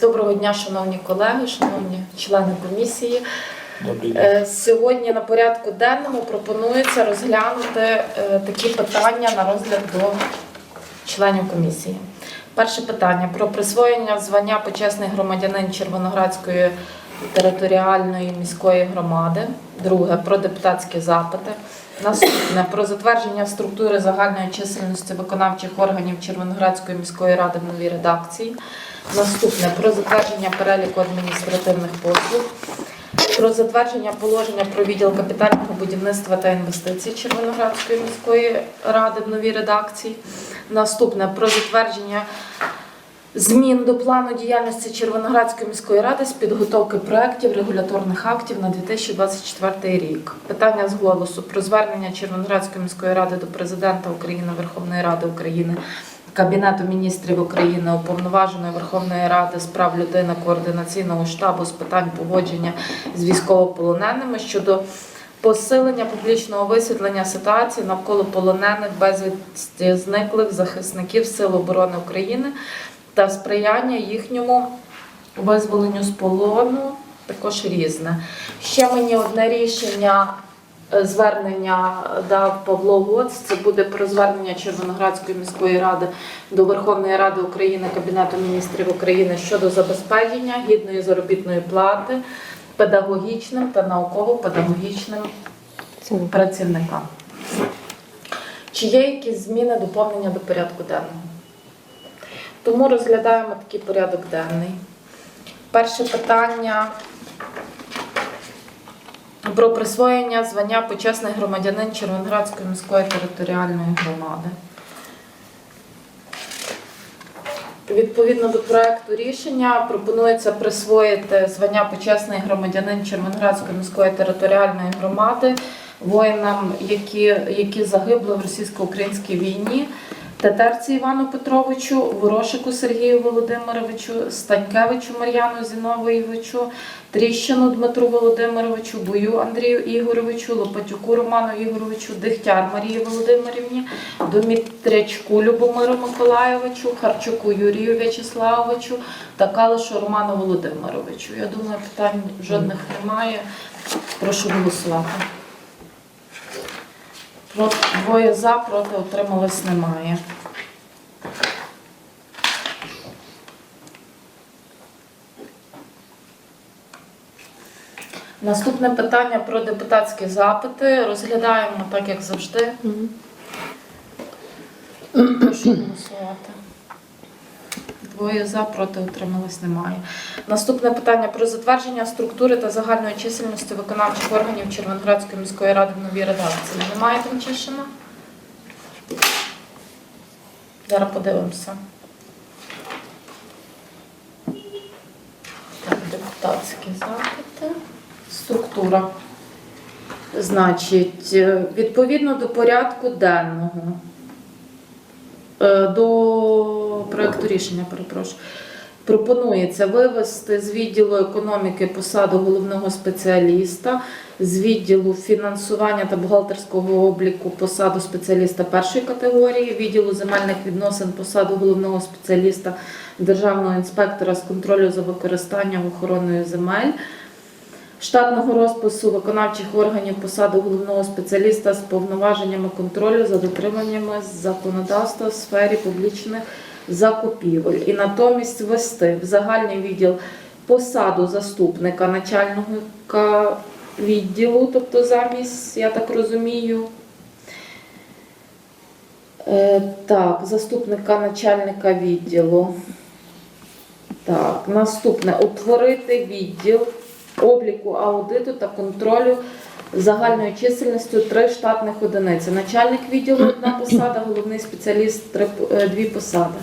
Доброго дня, шановні колеги, шановні члени комісії. Е, Сьогодні на порядку денному пропонується розглянути е, такі питання на розгляд до членів комісії. Перше питання про присвоєння звання почесний громадянин Червоноградської територіальної міської громади. Друге про депутатські запити. Наступне про затвердження структури загальної чисельності виконавчих органів Червоноградської міської ради в новій редакції. Наступне про затвердження переліку адміністративних послуг. Про затвердження положення про відділ капітального будівництва та інвестицій Червоноградської міської ради в новій редакції. Наступне про затвердження змін до плану діяльності Червоноградської міської ради з підготовки проєктів регуляторних актів на 2024 рік. Питання з голосу про звернення Червоноградської міської ради до президента України, Верховної Ради України. Кабінету міністрів України, уповноваженої Верховної Ради з прав людини, координаційного штабу з питань погодження з військовополоненими щодо посилення публічного висвітлення ситуації навколо полонених безвісті зниклих захисників Сил оборони України та сприяння їхньому визволенню з полону. Також різне. Ще мені одне рішення звернення дав Павло Гоц. Це буде про звернення Червоноградської міської ради до Верховної Ради України, Кабінету міністрів України щодо забезпечення гідної заробітної плати педагогічним та науково-педагогічним працівникам. Чи є якісь зміни доповнення до порядку денного? Тому розглядаємо такий порядок денний. Перше питання про присвоєння звання почесний громадянин Червоноградської міської територіальної громади. Відповідно до проекту рішення пропонується присвоїти звання почесний громадянин Червоноградської міської територіальної громади воїнам, які, які загибли в російсько-українській війні. Тетерці Івану Петровичу, Ворошику Сергію Володимировичу, Станькевичу Мар'яну Зіновійовичу, Тріщину Дмитру Володимировичу, Бою Андрію Ігоровичу, Лопатюку Роману Ігоровичу, Дегтяр Марії Володимирівні, Домітрячку Любомиру Миколайовичу, Харчуку Юрію В'ячеславовичу та Калишу Роману Володимировичу. Я думаю, питань жодних немає. Прошу голосувати. Двоє за, проти утрималось немає. Наступне питання про депутатські запити. Розглядаємо так, як завжди. Прошу голосувати. Двоє за, проти утрималось немає. Наступне питання про затвердження структури та загальної чисельності виконавчих органів Червоноградської міської ради в новій редакції. Немає Тимчишина? Зараз подивимося. Так, депутатські запити. Структура. Значить, е, відповідно до порядку денного. Е, До проекту рішення, перепрошую. Пропонується вивести з відділу економіки посаду головного спеціаліста, з відділу фінансування та бухгалтерського обліку посаду спеціаліста першої категорії, відділу земельних відносин посаду головного спеціаліста державного інспектора з контролю за використанням охороною земель. Штатного розпису виконавчих органів посади головного спеціаліста з повноваженнями контролю за дотриманнями законодавства в сфері публічних закупівель. І натомість ввести в загальний відділ посаду заступника начальника відділу, тобто замість, я так розумію. Е, Так, заступника начальника відділу. Так, наступне утворити відділ обліку аудиту та контролю загальною чисельністю три штатних одиниці. Начальник відділу одна посада, головний спеціаліст три, е, дві посади.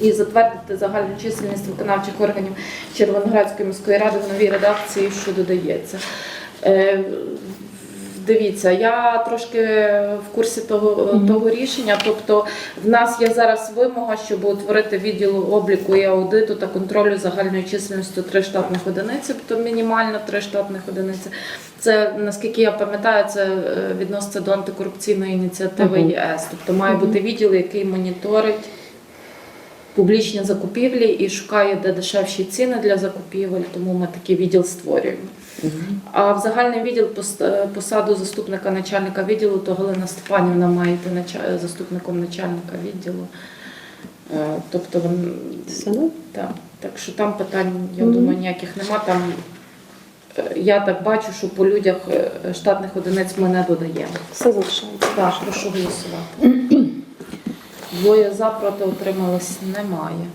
І затвердити загальну чисельність виконавчих органів Червоноградської міської ради в новій редакції, що додається. Дивіться, я трошки в курсі того, Мгм. того рішення. Тобто, в нас є зараз вимога, щоб утворити відділ обліку і аудиту та контролю загальною чисельністю три штатних одиниці, тобто мінімально три штатних одиниці. Це наскільки я пам'ятаю, це е, відноситься до антикорупційної ініціативи Мгм. ЄС. Тобто має Мгм. бути відділ, який моніторить публічні закупівлі і шукає де дешевші ціни для закупівель, тому ми такий відділ створюємо. А в загальний відділ е, посаду заступника начальника відділу, то Галина Степанівна має йти заступником начальника відділу. Е, Тобто, так, так що там питань, я думаю, ніяких нема. Там е, я так бачу, що по людях е, штатних одиниць ми не додаємо. Все залишається. Так, прошу голосувати. Двоє за, проти утрималось немає.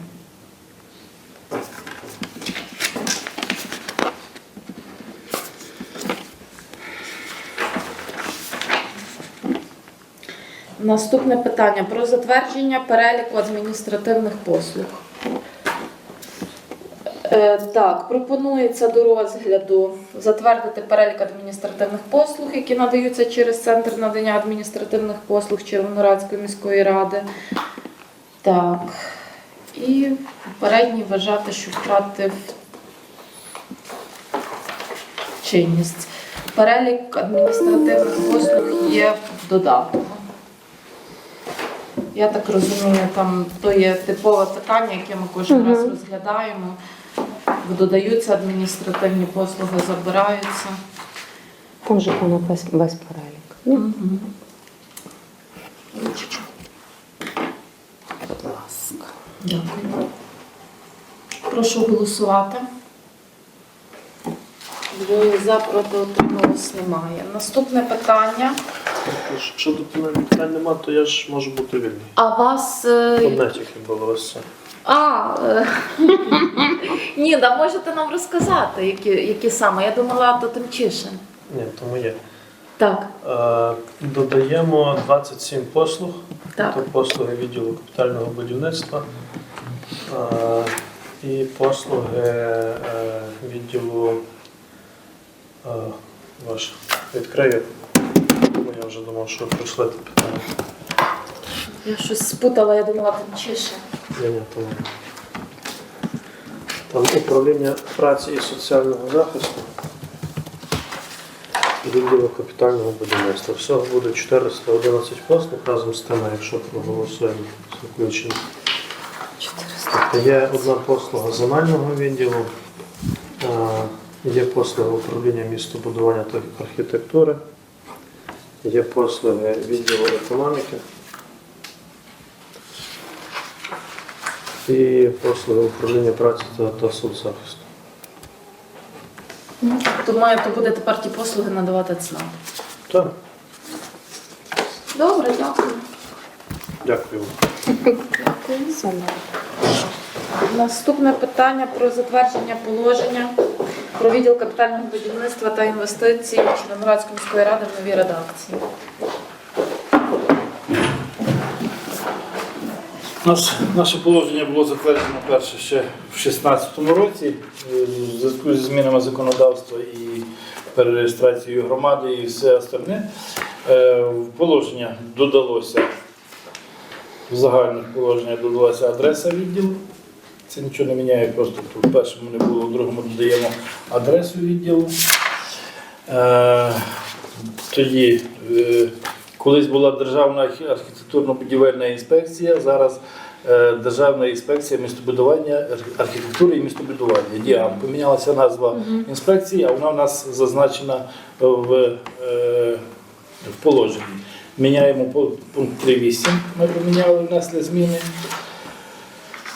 Наступне питання про затвердження переліку адміністративних послуг. Е, Так, пропонується до розгляду затвердити перелік адміністративних послуг, які надаються через центр надання адміністративних послуг Червонорадської міської ради. Так. І попередній вважати, що втратив чинність. Перелік адміністративних послуг є в додатку. Я так розумію, там то є типове питання, яке ми кожен раз розглядаємо. Додаються адміністративні послуги, забираються. Там же воно весь, весь перелік. Ну, будь ласка. Дякую. Прошу голосувати. Двоє за проти утрималось немає. Наступне питання. Якщо питань нема, то я ж можу бути вільний. А вас. е, Одне тільки було ось це. А, е, ні, да можете нам розказати, які, які саме. Я думала, то Тимчишин. Ні, то моє. Так, Е, додаємо 27 послуг. Так. Це послуги відділу капітального будівництва е, і послуги е, відділу е, ваш відкрию. Я вже думав, що пройшли те питання. я щось спутала, я думала Тимчишин. Ні, ні, то. Там управління праці і соціального захисту. Відділу капітального будівництва. Всього буде 411 послуг разом з тими, якщо проголосуємо з включенням. Тобто є одна послуга земельного відділу, е, є послуга управління містобудування та архітектури, є послуги відділу економіки і послуги управління праці та, та соцзахисту. То має то буде тепер ті послуги надавати ЦНАП. Так, Добре, дякую. дякую. Дякую. Ну. Наступне питання про затвердження положення про відділ капітального будівництва та інвестицій Червонорадської міської ради в новій редакції. Наш, наше положення було затверджено перше ще в 2016 році е, в зв'язку зі змінами законодавства і перереєстрацією громади і все остальне. Е, положення додалося в загальних положеннях додалася адреса відділу. Це нічого не міняє, просто в першому не було, в другому додаємо адресу відділу. Е, Тоді е, колись була Державна архітектурно-будівельна інспекція, зараз е, Державна інспекція містобудування, архітектури і містобудування. Діам. Помінялася назва інспекції, а вона у нас зазначена в, в положенні. Міняємо пункт 3.8, ми поміняли, внесли зміни.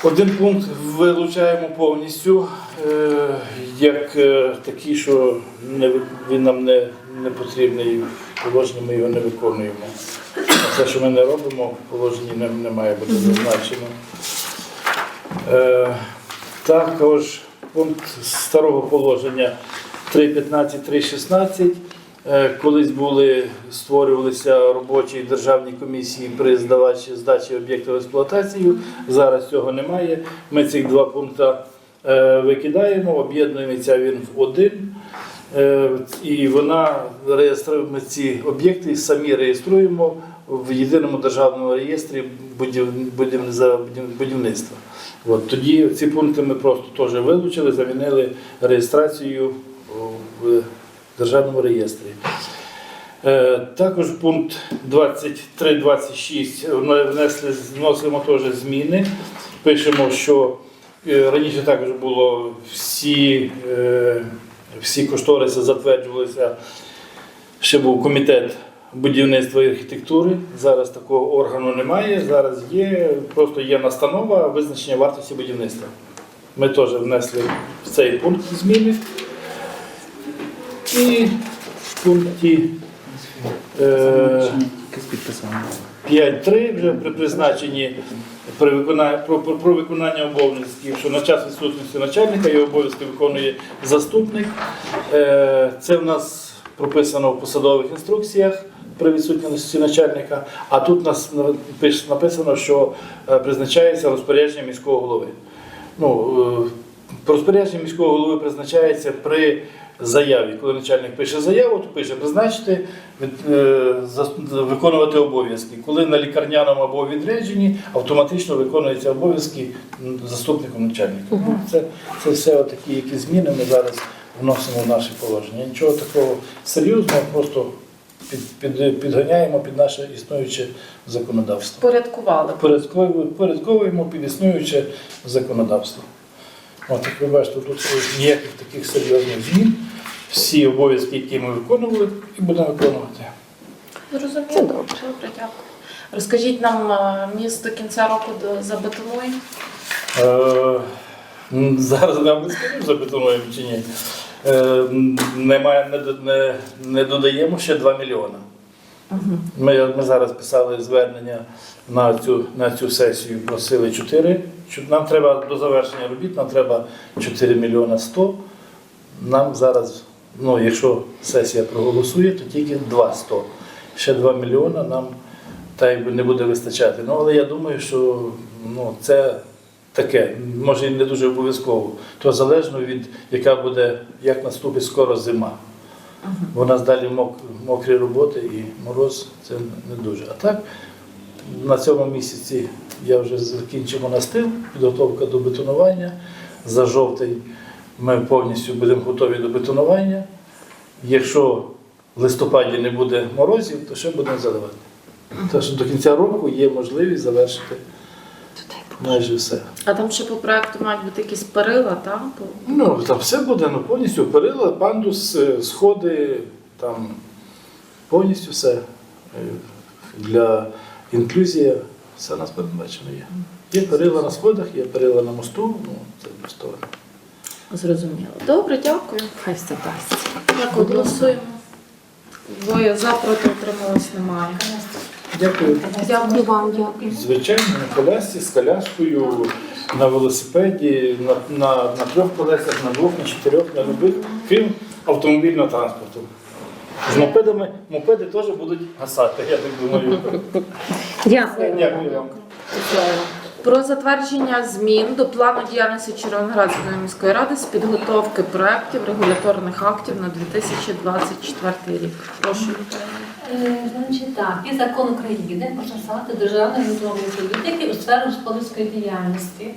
Один пункт вилучаємо повністю, е, як е, такий, що він нам не, не потрібний в положенні, ми його не виконуємо. Все, що ми не робимо, в положенні не, не має бути зазначено. Е, також пункт старого положення 3.15, 3.16. Е, Колись були створювалися робочі державні комісії при здавачі здачі об'єктів експлуатацію. Зараз цього немає. Ми цих два пункти е, викидаємо, об'єднується він в один. Е, І вона реєструє ми ці об'єкти самі реєструємо в єдиному державному реєстрі будівництва. От, тоді ці пункти ми просто теж вилучили, замінили реєстрацію в державному реєстрі. Е, Також пункт 23-26 внесли, вносимо теж зміни. пишемо, що е, раніше також було всі, е, всі кошториси затверджувалися. Ще був комітет будівництва і архітектури. Зараз такого органу немає. Зараз є просто є настанова визначення вартості будівництва. Ми теж внесли в цей пункт зміни. І в пункті е, 5.3 вже при призначенні при виконанні, про, про, про виконання обов'язків, що на час відсутності начальника його обов'язки виконує заступник. Е, Це в нас прописано в посадових інструкціях при відсутності начальника, а тут нас написано, що е, призначається розпорядження міського голови. Ну, е, розпорядження міського голови призначається при заяві. Коли начальник пише заяву, то пише призначити е, виконувати обов'язки. Коли на лікарняному або відрядженні, автоматично виконуються обов'язки заступником начальника. Ну, Це, це все такі які зміни ми зараз вносимо в наші положення. Нічого такого серйозного, просто під, під, підганяємо під наше існуюче законодавство. Порядкували. Порядковуємо під існуюче законодавство. От, як ви бачите, тут ніяких таких серйозних змін. Всі обов'язки, які ми виконували, і будемо виконувати. Зрозуміло. Це добре. Добре, дякую. Розкажіть нам, місто до кінця року до- забетонує? Е, зараз нам не скажу, забетонуємо чи ні. Е, немає, не, не, не додаємо ще 2 мільйони. Ми, ми зараз писали звернення на цю, на цю сесію, просили 4. Нам треба до завершення робіт, нам треба 4 мільйона 100. Нам зараз, ну, якщо сесія проголосує, то тільки 2 100. Ще 2 мільйона нам та якби не буде вистачати. Ну, але я думаю, що ну, це таке, може і не дуже обов'язково. То залежно від яка буде, як наступить скоро зима. Бо у нас далі мок- мокрі роботи і мороз це не дуже. А так, на цьому місяці я вже закінчимо настил, підготовка до бетонування. За жовтень ми повністю будемо готові до бетонування. Якщо в листопаді не буде морозів, то ще будемо заливати. Тож до кінця року є можливість завершити майже все. А там ще по проекту мають бути якісь перила, так? Ну, там все буде ну, повністю перила, пандус, е, сходи, там повністю все. Е, Для інклюзія все у нас передбачено є. Є перила на сходах, є перила на мосту, ну це просто. Зрозуміло. Добре, дякую. Хай все дасть. Дякую, голосуємо. Двоє за, проти утрималось немає. Дякую. Дякую вам, дякую. Звичайно, на колясці, з коляскою, на велосипеді, на, на, на трьох колесах, на двох, на чотирьох, на любих, крім автомобільного транспорту. З мопедами мопеди теж будуть гасати, я так думаю. Дякую. Дякую вам. Про затвердження змін до плану діяльності Червоноградської міської ради з підготовки проєктів регуляторних актів на 2024 рік. Прошу. Е, Значить так, і закон України про засади державної політики у сфері господарської діяльності.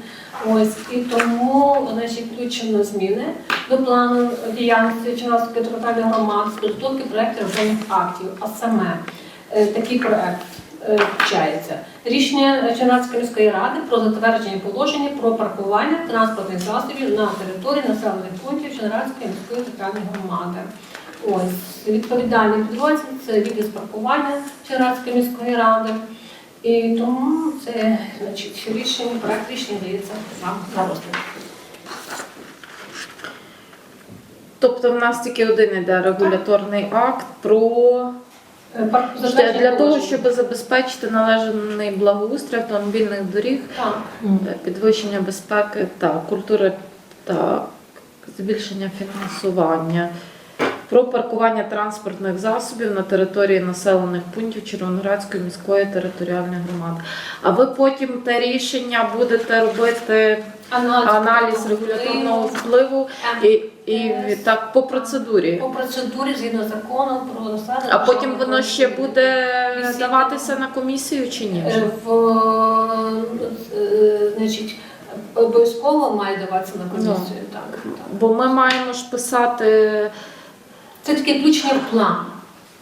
Ось і тому значить, включено зміни до плану діяльності Чернівської територіальної громади з підготовки проєктів державних актів. А саме е, такий проект е, включається. Рішення Чернівської міської ради про затвердження положення про паркування транспортних засобів на території населених пунктів Чернівської міської територіальної громади. Ось відповідальний підрозділ це відділ з паркування Чернівської міської ради. І тому це значить, рішення, проект рішення дається вам на розгляд. Тобто в нас тільки один іде регуляторний акт про Е, для, того, щоб забезпечити належний благоустрій автомобільних доріг, Так. е, підвищення безпеки та культури та збільшення фінансування. Про паркування транспортних засобів на території населених пунктів Червоноградської міської територіальної громади. А ви потім те рішення будете робити Аналіз, аналіз регуляторного впливу і, і так по процедурі. по процедурі згідно закону про засади. А потім воно ще буде Висіти. даватися на комісію чи ні? Е, в е, значить обов'язково має даватися на комісію. Так, так. Бо ми маємо ж писати. Це таке включення в план.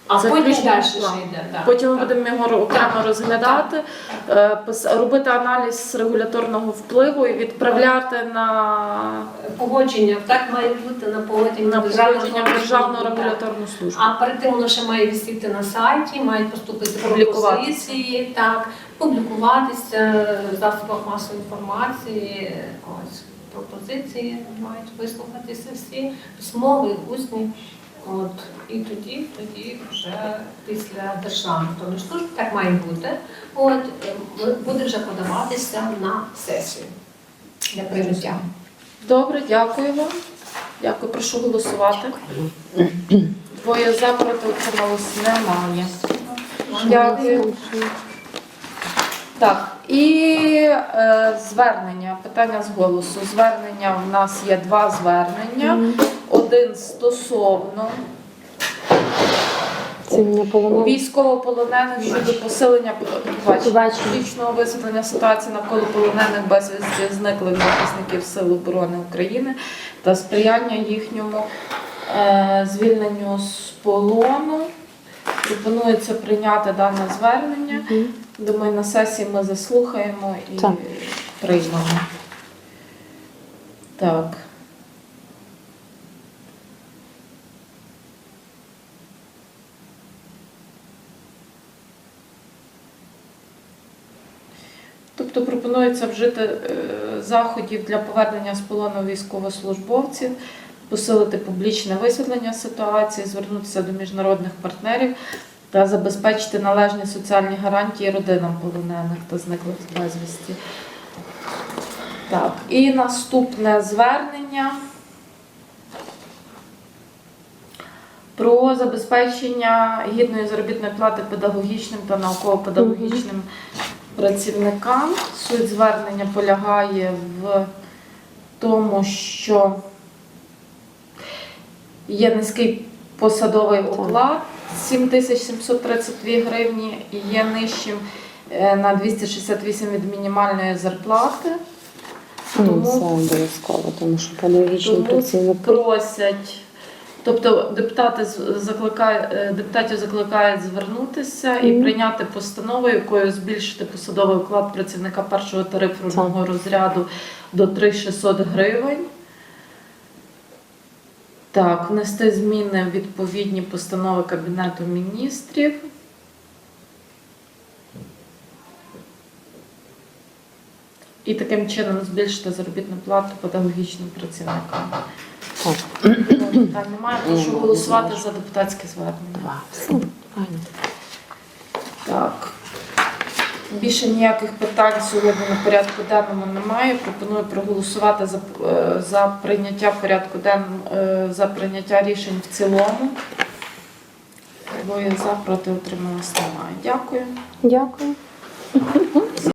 А Це потім включно далі ще план. йде. да. Потім ми Так. будемо його окремо розглядати, е, пис- робити аналіз регуляторного впливу і відправляти на, Погодження, так має бути на погодження на Державного погодження в службу, Державну так. регуляторну службу. А перед тим воно ще має висіти на сайті, мають поступити Публікуватися. пропозиції, так, публікуватися в засобах масової інформації, ось пропозиції мають вислухатися всі, письмові, усні. От, і тоді, тоді вже після державної служби так має бути. От, е, буде вже подаватися на сесію для прийняття. Добре, дякую вам. Дякую, прошу голосувати. Двоє за проти утрималось немає. Дякую. Так, і е, звернення, питання з голосу. Звернення в нас є два звернення. Один стосовно військовополонених щодо посилення публічного висвітлення ситуації навколо полонених безвісті зниклих захисників Сил оборони України та сприяння їхньому е, звільненню з полону. Пропонується прийняти дане звернення. Мгм. Думаю, на сесії ми заслухаємо і Так. приймемо. Так. Тобто пропонується вжити е, заходів для повернення з полону військовослужбовців, посилити публічне висвітлення ситуації, звернутися до міжнародних партнерів та забезпечити належні соціальні гарантії родинам полонених та зниклих безвісті. Так, і наступне звернення про забезпечення гідної заробітної плати педагогічним та науково-педагогічним працівникам. Суть звернення полягає в тому, що є низький посадовий оклад 7732 гривні і є нижчим е, на 268 від мінімальної зарплати. Ну, Тому- це обов'язково, тому що педагогічні працівники. просять. Тобто депутати з- закликають, е, депутатів закликають звернутися і прийняти постанову, якою збільшити посадовий оклад працівника першого тарифного розряду до 3600 гривень. Так, внести зміни в відповідні постанови Кабінету міністрів. І таким чином збільшити заробітну плату педагогічним працівникам. Питань немає. Прошу голосувати за депутатське звернення. Два. Так. Більше ніяких питань сьогодні на порядку денному немає. Пропоную проголосувати за, е, за прийняття порядку денному е, за прийняття рішень в цілому. Двоє за проти утрималось немає. Дякую. Дякую.